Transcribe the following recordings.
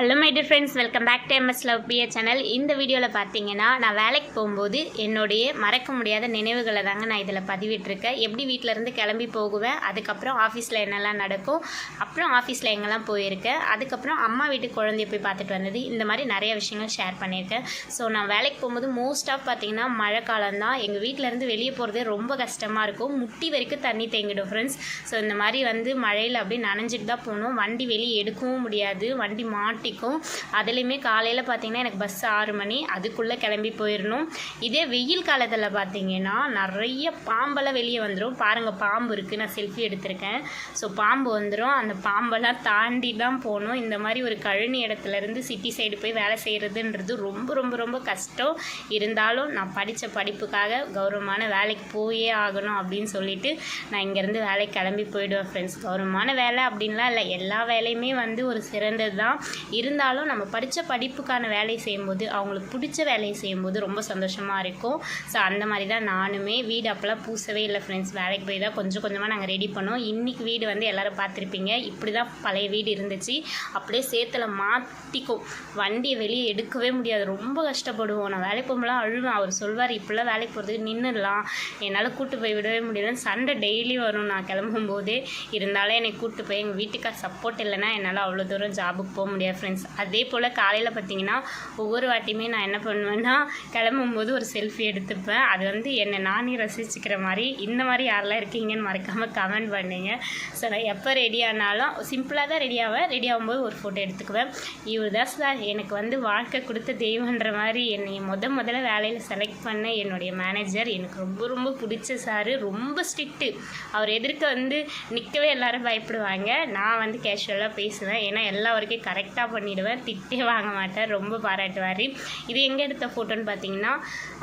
Hello my dear friends welcome back to MS love BA channel இந்த வீடியோவில் பார்த்தீங்கன்னா நான் வேலைக்கு போகும்போது என்னுடைய மறக்க முடியாத நினைவுகளை தாங்க நான் இதில் பதிவிட்டிருக்கேன். எப்படி வீட்டிலேருந்து கிளம்பி போகுவேன் அதுக்கப்புறம் ஆஃபீஸில் என்னெல்லாம் நடக்கும் அப்புறம் ஆஃபீஸில் எங்கெல்லாம் போயிருக்கேன் அதுக்கப்புறம் அம்மா வீட்டு குழந்தைய போய் பார்த்துட்டு வந்தது. இந்த மாதிரி நிறைய விஷயங்கள் ஷேர் பண்ணியிருக்கேன். ஸோ நான் வேலைக்கு போகும்போது மோஸ்ட் ஆஃப் பார்த்தீங்கன்னா மழை காலம் தான் எங்கள் வீட்டிலேருந்து வெளியே போகிறதே ரொம்ப கஷ்டமாக இருக்கும். முட்டி வரைக்கும் தண்ணி தேங்கிடும் ஃப்ரெண்ட்ஸ் ஸோ இந்த மாதிரி வந்து மழையில் அப்படியே நனைஞ்சிட்டு தான் போகணும். வண்டி வெளியே எடுக்கவும் முடியாது. வண்டி மாட்டி பிடிக்கும். அதுலேயுமே காலையில் பார்த்தீங்கன்னா எனக்கு பஸ் ஆறு மணி. அதுக்குள்ளே கிளம்பி போயிடணும் இதே வெயில் காலத்தில் பார்த்தீங்கன்னா நிறைய பாம்பெல்லாம் வெளியே வந்துடும் பாருங்கள் பாம்பு இருக்குது நான் செல்ஃபி எடுத்திருக்கேன். ஸோ பாம்பு வந்துடும் அந்த பாம்பெல்லாம் தாண்டி தான் போகணும். இந்த மாதிரி ஒரு கழனி இடத்துலேருந்து சிட்டி சைடு போய் வேலை செய்கிறதுன்றது ரொம்ப ரொம்ப ரொம்ப கஷ்டம். இருந்தாலும் நான் படித்த படிப்புக்காக கௌரவமான வேலைக்கு போயே ஆகணும் அப்படின்னு சொல்லிட்டு நான் இங்கேருந்து வேலைக்கு கிளம்பி போயிடுவேன் ஃப்ரெண்ட்ஸ் கௌரவமான வேலை அப்படின்லாம் இல்லை. எல்லா வேலையுமே வந்து ஒரு சிறந்தது தான் இருந்தாலும் நம்ம படித்த படிப்புக்கான வேலையை செய்யும்போது அவங்களுக்கு பிடிச்ச வேலையை செய்யும்போது ரொம்ப சந்தோஷமாக இருக்கும். ஸோ அந்த மாதிரி தான் நானுமே வீடு அப்போல்லாம் பூசவே இல்லை ஃப்ரெண்ட்ஸ் வேலைக்கு போய் தான் கொஞ்சம் கொஞ்சமாக நாங்கள் ரெடி பண்ணோம். இன்றைக்கி வீடு வந்து எல்லோரும் பார்த்துருப்பீங்க. இப்படி தான் பழைய வீடு இருந்துச்சு. அப்படியே சேத்துல மாட்டிக்கும் வண்டியை வெளியே எடுக்கவே முடியாது. ரொம்ப கஷ்டப்படுவோம். நான் வேலைக்கு போகும்போது அழுவேன். அவர் சொல்வார் இப்படிலாம் வேலைக்கு போகிறதுக்கு நின்றுடலாம் என்னால் கூட்டு போய் விடவே முடியலன்னு சண்டை டெய்லி வரும் நான் கிளம்பும்போது. இருந்தாலும் என்னை கூட்டு போய் எங்கள் வீட்டுக்கார் சப்போர்ட் இல்லைன்னா என்னால் அவ்வளோ தூரம் ஜாபுக்கு போக முடியாது. ஃப்ரெண்ட்ஸ் அதே போல் காலையில் பார்த்தீங்கன்னா ஒவ்வொரு வாட்டியுமே நான் என்ன பண்ணுவேன்னா கிளம்பும்போது ஒரு செல்ஃபி எடுத்துப்பேன். அது வந்து என்னை நானே ரசிச்சுக்கிற மாதிரி இந்த மாதிரி யாரெல்லாம் இருக்கீங்கன்னு மறக்காமல் கமெண்ட் பண்ணுங்க. ஸோ நான் எப்போ ரெடி ஆனாலும் சிம்பிளாக தான் ரெடி ஆவேன். ரெடி ஆகும்போது ஒரு ஃபோட்டோ எடுத்துக்குவேன். இவர் தான் சார் எனக்கு வந்து வாழ்க்கை கொடுத்த தெய்வன்ற மாதிரி என்னை முத முதல்ல வேலையில் செலக்ட் பண்ண என்னுடைய மேனேஜர் எனக்கு ரொம்ப ரொம்ப பிடிச்ச சார் ரொம்ப ஸ்ட்ரிக்ட்டு அவர் எதிர்க்க வந்து நிற்கவே எல்லோரும் பயப்படுவாங்க. நான் வந்து கேஷுவலாக பேசுவேன். ஏன்னா எல்லா வரைக்கும் கரெக்டாக பண்ணிவிடுவேன் திட்டே வாங்க மாட்டேன். ரொம்ப பாராட்டுவார். இது எங்கே எடுத்த ஃபோட்டோன்னு பார்த்தீங்கன்னா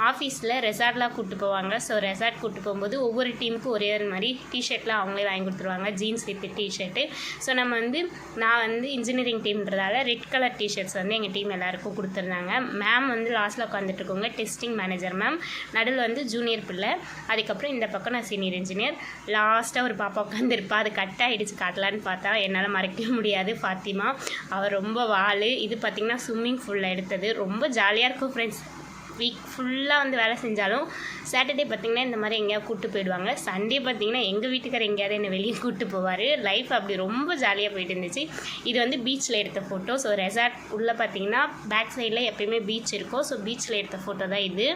ஆஃபீஸில் ரெசார்ட்லாம் கூப்பிட்டு போவாங்க. ஸோ ரெசார்ட் கூப்பிட்டு போகும்போது ஒவ்வொரு டீமுக்கும் ஒரே ஒரு மாதிரி டிஷர்ட்லாம் அவங்களே வாங்கி கொடுத்துருவாங்க. ஜீன்ஸ் வித் டிஷர்ட்டு ஸோ நம்ம வந்து நான் வந்து இன்ஜினியரிங் டீம்ன்றதால ரெட் கலர் டிஷர்ட்ஸ் வந்து எங்கள் டீம் எல்லாருக்கும் கொடுத்துருந்தாங்க. மேம் வந்து லாஸ்ட்டில் உட்காந்துட்டு இருக்கவங்க டெஸ்டிங் மேனேஜர் மேம் நடுவில் வந்து ஜூனியர் பிள்ளை. அதுக்கப்புறம் இந்த பக்கம் நான் சீனியர் இன்ஜினியர் லாஸ்ட்டாக ஒரு பாப்பா உட்காந்துருப்பா அது கட் ஆகிடுச்சு காட்டலான்னு பார்த்தா என்னால் மறைக்க முடியாது ஃபாத்திமா. அவர் ரொம்ப வாள் இது பார்த்திங்கன்னா ஸ்விம்மிங் ஃபுல்லில் எடுத்தது. ரொம்ப ஜாலியாக இருக்கும் ஃப்ரெண்ட்ஸ் வீக் ஃபுல்லாக வந்து வேலை செஞ்சாலும் சாட்டர்டே பார்த்திங்கன்னா இந்த மாதிரி எங்கேயாவது கூப்பிட்டு போயிடுவாங்க. சண்டே பார்த்திங்கன்னா எங்கள் வீட்டுக்கார எங்கேயாவது என்னை வெளியே கூப்பிட்டு போவார். லைஃப் அப்படி ரொம்ப ஜாலியாக போயிட்டு இருந்துச்சு. இது வந்து பீச்சில் எடுத்த ஃபோட்டோ ஸோ ரெசார்ட் உள்ளே பார்த்திங்கன்னா பேக் சைடில் எப்பயுமே பீச் இருக்கும். ஸோ பீச்சில் எடுத்த ஃபோட்டோ தான் இது.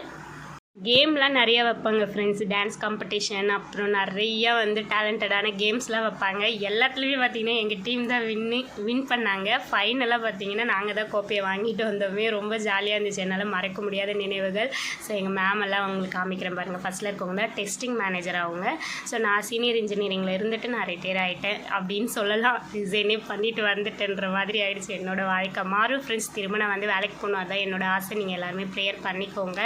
கேம்லாம் நிறைய வைப்பாங்க ஃப்ரெண்ட்ஸ் டான்ஸ் காம்படிஷன் அப்புறம் நிறைய வந்து டேலண்டடான கேம்ஸ்லாம் வைப்பாங்க. எல்லாத்துலேயுமே பார்த்தீங்கன்னா எங்கள் டீம் தான் வின்னு வின் பண்ணாங்க. ஃபைனலாக பார்த்தீங்கன்னா நாங்கள் தான் கோப்பையை வாங்கிட்டு வந்தோமே. ரொம்ப ஜாலியாக இருந்துச்சு. என்னால் மறக்க முடியாத நினைவுகள். ஸோ எங்கள் மேம் எல்லாம் அவங்களுக்கு காமிக்கிறேன் பாருங்கள் ஃபஸ்ட்டில் இருக்கவங்க தான் டெஸ்டிங் மேனேஜர் அவங்க. ஸோ நான் சீனியர் இன்ஜினியரிங்கில் இருந்துட்டு நான் ரிட்டையர் ஆகிட்டேன் அப்படின்னு சொல்லலாம். டிசைனே பண்ணிட்டு வந்துட்டேன்ற மாதிரி ஆயிடுச்சு. என்னோடய வாழ்க்கை. மாறும் ஃப்ரெண்ட்ஸ் திரும்ப நான் வந்து வேலைக்கு போகணும். அதான் என்னோடய ஆசை. நீங்கள் எல்லாருமே ப்ரேயர் பண்ணிக்கோங்க.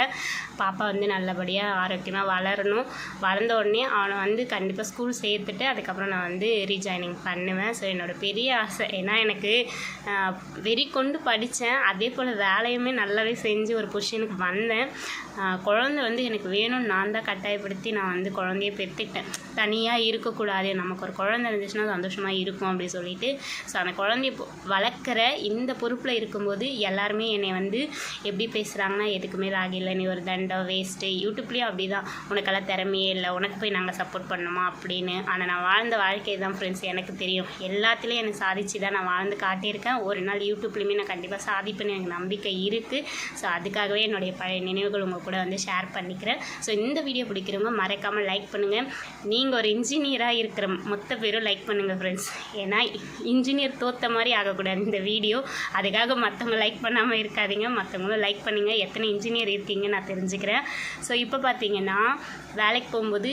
பாப்பா வந்து நல்லபடியாக ஆரோக்கியமாக வளரணும். வளர்ந்த உடனே அவனை வந்து கண்டிப்பாக ஸ்கூல் சேர்த்துட்டு அதுக்கப்புறம் நான் வந்து ரீஜாயினிங் பண்ணுவேன். ஸோ என்னோடய பெரிய ஆசை. ஏன்னா எனக்கு வெறி கொண்டு படித்தேன். அதே போல் வேலையுமே நல்லாவே செஞ்சு ஒரு பொசிஷனுக்கு வந்தேன். குழந்தை வந்து எனக்கு வேணும்னு நான் தான் கட்டாயப்படுத்தி நான் வந்து குழந்தைய பெற்றுக்கிட்டேன். தனியாக இருக்கக்கூடாது. நமக்கு ஒரு குழந்தை இருந்துச்சுன்னா சந்தோஷமாக இருக்கும் அப்படின்னு சொல்லிட்டு. ஸோ அந்த குழந்தைய பொ- வளர்க்குற இந்த பொறுப்பில் இருக்கும்போது எல்லாருமே என்னை வந்து எப்படி பேசுகிறாங்கன்னா எதுக்குமே ராகில்லை நீ ஒரு தண்டம் வேஸ்ட் ஃபஸ்ட்டு யூடியூப்லேயும் அப்படி தான் உனக்கெல்லாம் திறமையே இல்லை. உனக்கு போய் நாங்கள் சப்போர்ட் பண்ணணுமா அப்படின்னு. ஆனால் நான் வாழ்ந்த வாழ்க்கை தான் ஃப்ரெண்ட்ஸ் எனக்கு தெரியும். எல்லாத்துலேயும் எனக்கு சாதிச்சு தான் நான் வாழ்ந்து காட்டியிருக்கேன். ஒரு நாள் யூடியூப்லேயுமே நான் கண்டிப்பாக சாதிப்பேன்னு எனக்கு நம்பிக்கை இருக்குது ஸோ அதுக்காகவே என்னுடைய பழைய நினைவுகள் உங்கள் கூட வந்து ஷேர் பண்ணிக்கிறேன். ஸோ இந்த வீடியோ பிடிக்கிறவங்க மறக்காமல் லைக் பண்ணுங்கள் நீங்கள் ஒரு இன்ஜினியராக இருக்கிற மொத்த பேரும் லைக் பண்ணுங்கள் ஃப்ரெண்ட்ஸ் ஏன்னா இன்ஜினியர் தோத்த மாதிரி ஆகக்கூடாது இந்த வீடியோ அதுக்காக மற்றவங்க லைக் பண்ணாமல் இருக்காதீங்க. மற்றவங்களும் லைக் பண்ணுங்கள் எத்தனை இன்ஜினியர் இருக்கீங்க நான் தெரிஞ்சுக்கிறேன். ஸோ இப்போ பார்த்தீங்கன்னா வேலைக்கு போகும்போது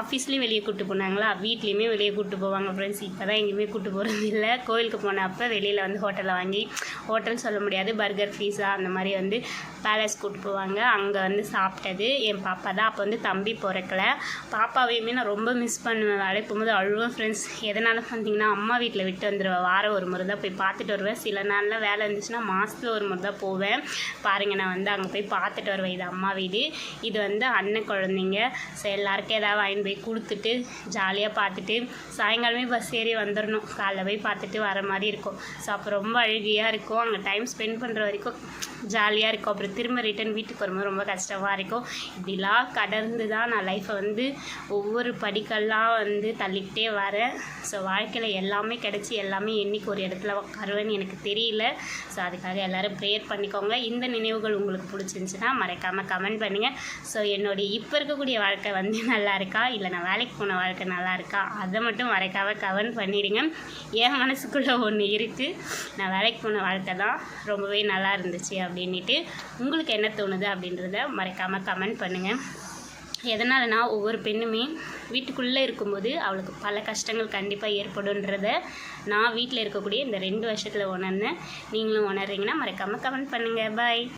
ஆஃபீஸ்லேயும் வெளியே கூப்பிட்டு போனாங்களா? வீட்லேயுமே வெளியே கூப்பிட்டு போவாங்க ஃப்ரெண்ட்ஸ் இப்போ தான் எங்கேயுமே கூப்பிட்டு போகிறது இல்லை. கோயிலுக்கு போனப்போ வெளியில் வந்து ஹோட்டலில் வாங்கி ஹோட்டல் சொல்ல முடியாது பர்கர் பீஸா அந்த மாதிரி வந்து பேலஸ் கூப்பிட்டு போவாங்க. அங்கே வந்து சாப்பிட்டது. என் பாப்பா தான். அப்போ வந்து தம்பி பிறக்கல. பாப்பாவையுமே நான் ரொம்ப மிஸ் பண்ணுவேன். வேலைக்கு போகும்போது அழுவேன் ஃப்ரெண்ட்ஸ் எதனால் பார்த்தீங்கன்னா அம்மா வீட்டில் விட்டு வந்துடுவேன் வாரம் ஒரு முறை தான் போய் பார்த்துட்டு வருவேன். சில நாளில் வேலை இருந்துச்சுன்னா மாதத்தில் ஒரு முறை தான் போவேன். பாருங்கள் நான் வந்து அங்கே போய் பார்த்துட்டு வருவேன். இது அம்மா வீடு. இது வந்து அண்ணன் குழந்தைங்க. ஸோ எல்லாருக்கும் ஏதாவது வாங்கி போய் கொடுத்துட்டு ஜாலியாக பார்த்துட்டு சாயங்காலமே பஸ் ஏறி வந்துடணும் காலைல போய் பார்த்துட்டு வர மாதிரி இருக்கும். ஸோ அப்போ ரொம்ப அழுகையாக இருக்கும். அங்கே டைம் ஸ்பெண்ட் பண்ணுற வரைக்கும் ஜாலியாக இருக்கும். அப்புறம் திரும்ப ரிட்டன் வீட்டுக்கு வரும்போது ரொம்ப கஷ்டமாக இருக்கும். இப்படிலாம் கடந்து தான் நான் லைஃப்பை வந்து ஒவ்வொரு படிக்கெல்லாம் வந்து தள்ளிக்கிட்டே வரேன். ஸோ வாழ்க்கையில் எல்லாமே கிடச்சி எல்லாமே என்னைக்கு ஒரு இடத்துல உட்காருவேன்னு எனக்கு தெரியல. ஸோ அதுக்காக எல்லோரும் ப்ரேயர் பண்ணிக்கோங்க. இந்த நினைவுகள் உங்களுக்கு பிடிச்சிருந்துச்சுன்னா மறக்காமல் கமெண்ட் பண்ணுங்கள் ஸோ என்னுடைய இப்போ இருக்கக்கூடிய வாழ்க்கை வந்து நல்லா இருக்கா இல்லை நான் வேலைக்கு போன வாழ்க்கை நல்லா இருக்கா அதை மட்டும் மறக்காமல் கமெண்ட் பண்ணிடுங்க. என் மனசுக்குள்ளே ஒன்று இருக்குது நான் வேலைக்கு போன வாழ்க்கை தான் ரொம்பவே நல்லா இருந்துச்சு அப்படின்ட்டு உங்களுக்கு என்ன தோணுது அப்படின்றத மறைக்காமல் கமெண்ட் பண்ணுங்கள் எதனாலனா ஒவ்வொரு பெண்ணுமே வீட்டுக்குள்ளே இருக்கும்போது அவளுக்கு பல கஷ்டங்கள் கண்டிப்பாக ஏற்படுன்றத நான் வீட்டில் இருக்கக்கூடிய இந்த ரெண்டு வருஷத்தில் உணர்ந்தேன். நீங்களும் உணர்றீங்கன்னா மறக்காமல் கமெண்ட் பண்ணுங்கள் பாய்